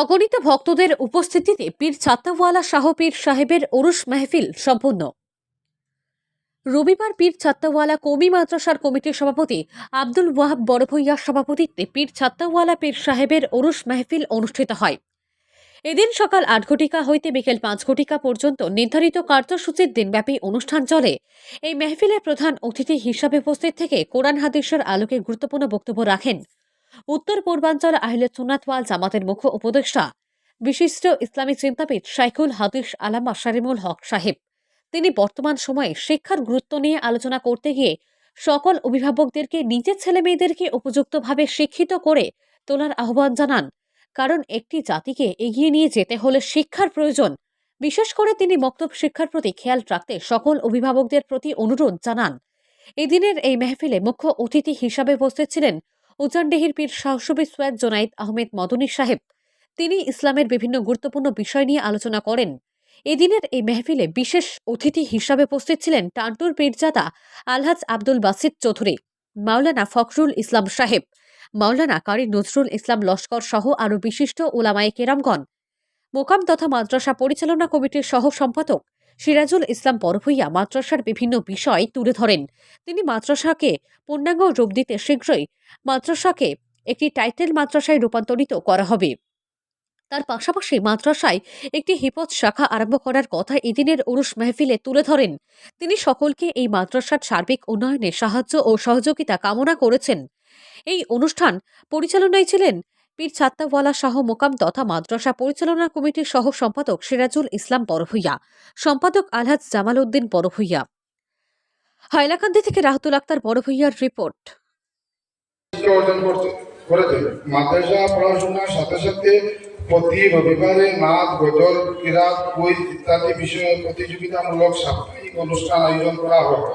অগণিত ভক্তদের উপস্থিতিতে পীর ছাত্তাওয়ালা শাহ পীর সাহেবের ওরুস মেহফিল সম্পূর্ণ রবিবার পীর ছাত্তাওয়ালা কমি মাদ্রাসার কমিটির সভাপতি আব্দুল ওয়াহাব বড়ভূইয়ার সভাপতিত্বে পীর ছাত্তাওয়ালা পীর সাহেবের ওরুস মেহফিল অনুষ্ঠিত হয়। এদিন সকাল আট ঘটিকা হইতে বিকেল পাঁচ ঘটিকা পর্যন্ত নির্ধারিত কার্যসূচির দিনব্যাপী অনুষ্ঠান চলে। এই মেহফিলে প্রধান অতিথি হিসাবে উপস্থিত থেকে কোরআন হাদিসের আলোকে গুরুত্বপূর্ণ বক্তব্য রাখেন উত্তর পূর্বাঞ্চল আহলে সুন্নাতওয়াল জামাতের মুখ্য উপদেষ্টা। বিশিষ্ট ইসলামী চিন্তাবিদ শাইখুল হাদিস আলামা শারিমুল হক সাহেব। তিনি বর্তমান সময়ে শিক্ষার গুরুত্ব নিয়ে আলোচনা করতে গিয়ে সকল অভিভাবকদেরকে নিজের ছেলে মেয়েদেরকে উপযুক্তভাবে শিক্ষিত করে তোলার আহ্বান জানান। কারণ একটি জাতিকে এগিয়ে নিয়ে যেতে হলে শিক্ষার প্রয়োজন। বিশেষ করে তিনি মক্তব শিক্ষার প্রতি খেয়াল রাখতে সকল অভিভাবকদের প্রতি অনুরোধ জানান। এদিনের এই মেহফিলে মুখ্য অতিথি হিসাবে উপস্থিত ছিলেন উজানডেহির পীর শাহসুবি সোয়াদ জোনাইদ আহমেদ মদনী সাহেব। তিনি ইসলামের বিভিন্ন গুরুত্বপূর্ণ বিষয় নিয়ে আলোচনা করেন। এদিনের এই মেহফিলে বিশেষ অতিথি হিসাবে উপস্থিত ছিলেন টান্টুর পীরজাদা আলহাজ আব্দুল বাসিদ চৌধুরী, মাওলানা ফখরুল ইসলাম সাহেব, মাওলানা কারি নজরুল ইসলাম লস্কর সহ আরও বিশিষ্ট ওলামায়ে কেরামগণ। মোকাম তথা মাদ্রাসা পরিচালনা কমিটির সহ সম্পাদক সিরাজুল ইসলাম পরভুইয়া মাদ্রাসার বিভিন্ন বিষয় তুলে ধরেন। তিনি মাদ্রাসাকে পূর্ণাঙ্গ রূপ দিতে শীঘ্রই মাদ্রাসাকে একটি টাইটেল মাদ্রাসায় রূপান্তরিত করা হবে। তার পাশাপাশি মাদ্রাসায় একটি হিপত শাখা আরম্ভ করার কথা এদিনের উরুস মেহফিলে তুলে ধরেন। তিনি সকলকে এই মাদ্রাসার সার্বিক উন্নয়নে সাহায্য ও সহযোগিতা কামনা করেছেন। এই অনুষ্ঠান পরিচালনায় ছিলেন পীর ছাত্তাওয়ালা শাহ মোকাম তথা মাদ্রাসা পরিচালনা কমিটির সহ সম্পাদক সিরাজুল ইসলাম পরভুইয়া, সম্পাদক আলহাজ জামাল উদ্দিন পরভুইয়া। হাইলাকান্দি থেকে রাহতুল আক্তার পরভুইয়ার রিপোর্ট। প্রতি রবিবারে নাচ, গজল ইত্যাদি বিষয়ে প্রতিযোগিতামূলক সাপ্তাহিক অনুষ্ঠান আয়োজন করা হয়।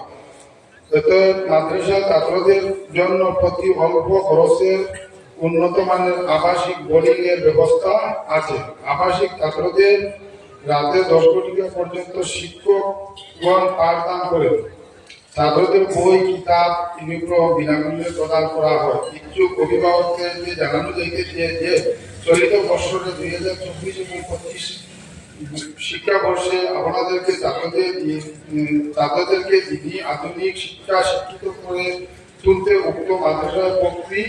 এতে মাদ্রাসা ছাত্রদের জন্য প্রতি অল্প খরচের উন্নত মানের আবাসিক বোর্ডিং এর ব্যবস্থা আছে। আবাসিক ছাত্রদের রাতে দশ ঘটিকা পর্যন্ত শিক্ষকগণ পাঠদান করেন ছাত্রদের বই, কিতাব, ইউনিফর্ম, বিনামূল্যে প্রদান করা হয়। ইচ্ছুক অভিভাবকদেরকে জানানো যাইতেছে যে, চলিত বছরে দুই হাজার চব্বিশ এবং পঁচিশ শিক্ষাবর্ষে আপনাদেরকে ছাত্রদের ছাত্রদেরকে দিনী আধুনিক শিক্ষা শিক্ষিত করে তুলতে উক্ত মাদ্রাসায় ভক্তি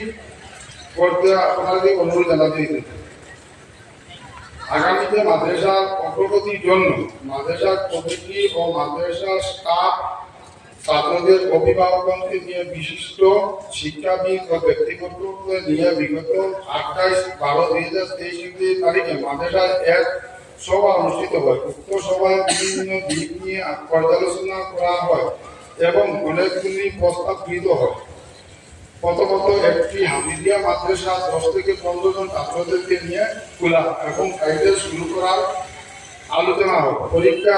করতে আপনাদের অনুরোধ জানাতে আগামীতে মাদ্রাসার অগ্রগতির জন্য মাদ্রাসার কমিটি ও মাদ্রাসার স্টাফ ছাত্রদের অভিভাবককে নিয়ে বিশিষ্ট শিক্ষাবিদ ও ব্যক্তিগতকে নিয়ে বিগত আঠাইশ বারো দুই হাজার তেইশ তারিখে মাদ্রাসায় এক সভা অনুষ্ঠিত হয়। উক্ত সভায় বিভিন্ন দিক নিয়ে পর্যালোচনা করা হয় এবং অনেকগুলি প্রস্তাব গৃহীত হয়। প্রথমত একটি হামিদিয়া মাদ্রাসা দশ থেকে পনেরো জন ছাত্রদেরকে নিয়ে খোলা এবং টাইটেল শুরু করার আলোচনা হয় পরীক্ষা,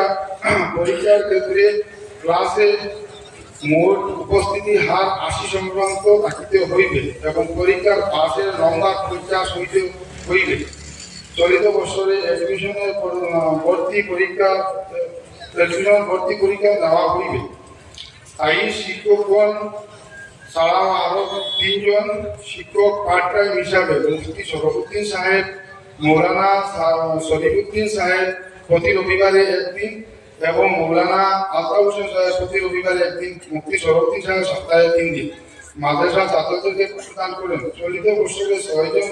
পরীক্ষার ক্ষেত্রে ক্লাসে মোট উপস্থিতি হার আশি সংক্রান্ত থাকিতে হইবে এবং পরীক্ষার পাশের নম্বর পঞ্চাশ হইতে হইবে। চলিত বছরে অ্যাডমিশনের ভর্তি পরীক্ষা এডমিশন ভর্তি পরীক্ষা দেওয়া হইবে। স্থায়ী শিক্ষকগণ ছাড়াও আরও তিনজন শিক্ষক পার্ট টাইম হিসাবে, মুফতি শরফুদ্দিন সাহেব, মৌলানা শরীফুদ্দিন সাহেব প্রতি রবিবারে একদিন, এবং মৌলানা আলতা হোসেন সাহেব প্রতি রবিবারে একদিন, মুফতি শরফুদ্দিন সাহেব সপ্তাহে তিন দিন। মাদ্রাসা ছাত্রদেরকে প্রদান করেন। চলিত বছরে ছয়জন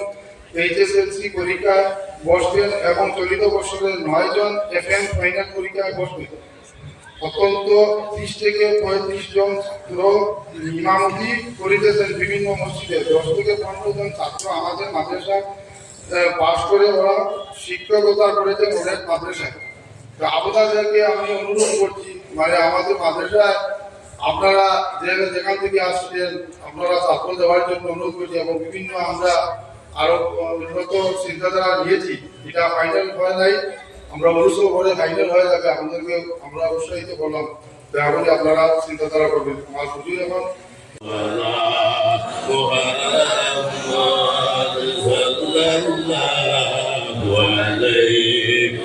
এইচএসএলসি পরীক্ষায় বসবেন এবং চলিত বছরে নয় জন এফ এম ফাইনাল পরীক্ষায় বসবেন। অত্যন্ত ত্রিশ থেকে পঁয়ত্রিশ জন ছাত্র ইমামতি করিতেছেন বিভিন্ন মসজিদে। দশ থেকে পনেরো জন ছাত্র আমাদের মাদ্রাসা পাশ করে ওরা শিক্ষকতা করেছেন অনেক মাদ্রাসায়। তো আপনাদেরকে আমি অনুরোধ করছি মানে আমাদের মাদ্রাসায় আপনারা যেখান থেকে আসছেন, আপনারা ছাত্র দেওয়ার জন্য অনুরোধ করছি এবং বিভিন্ন আমরা আরও উন্নত চিন্তাধারা নিয়েছি। এটা ফাইনাল হয় নাই। আমরা অনুষ্ঠিত করে ফাইনাল হয়ে যাবে আপনাদেরকে আমরা উৎসাহিত করলাম দয়া করে আপনারা চিন্তাধারা করবেন আমার বুঝুন এখন ولا محمد صلى الله عليه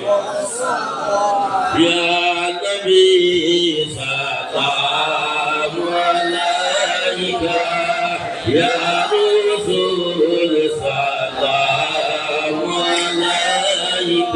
يا نبي سلام عليك يا رسول سلام عليك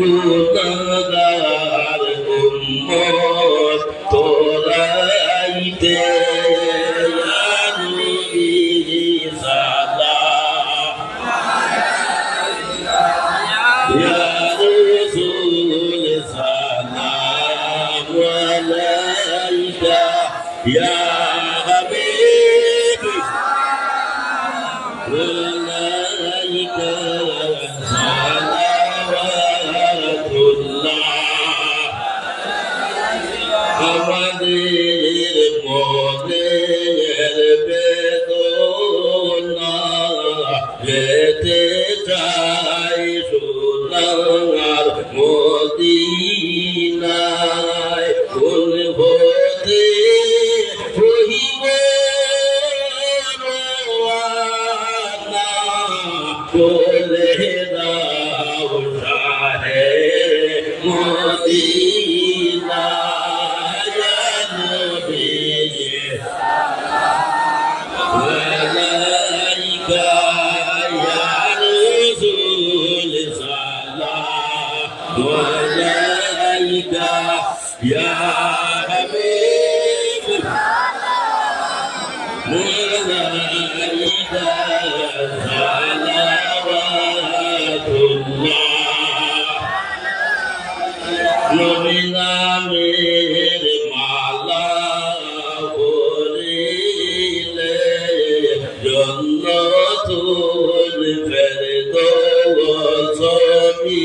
গুণগার উম্মত তোরাইতে আমি চাই সোনার মদিনায় কোন হতে রওয়ানা। বলে দাও শাহে মদিনা। سلام عليك يا حبيب عليك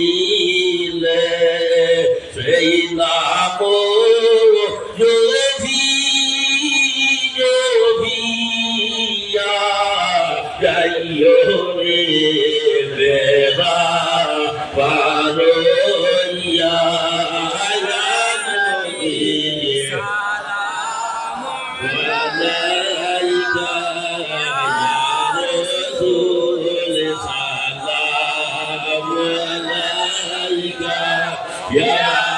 দিলে সেই নাম যোধি যোধিয়া যাইও রে বেবা পারইয়া Yeah.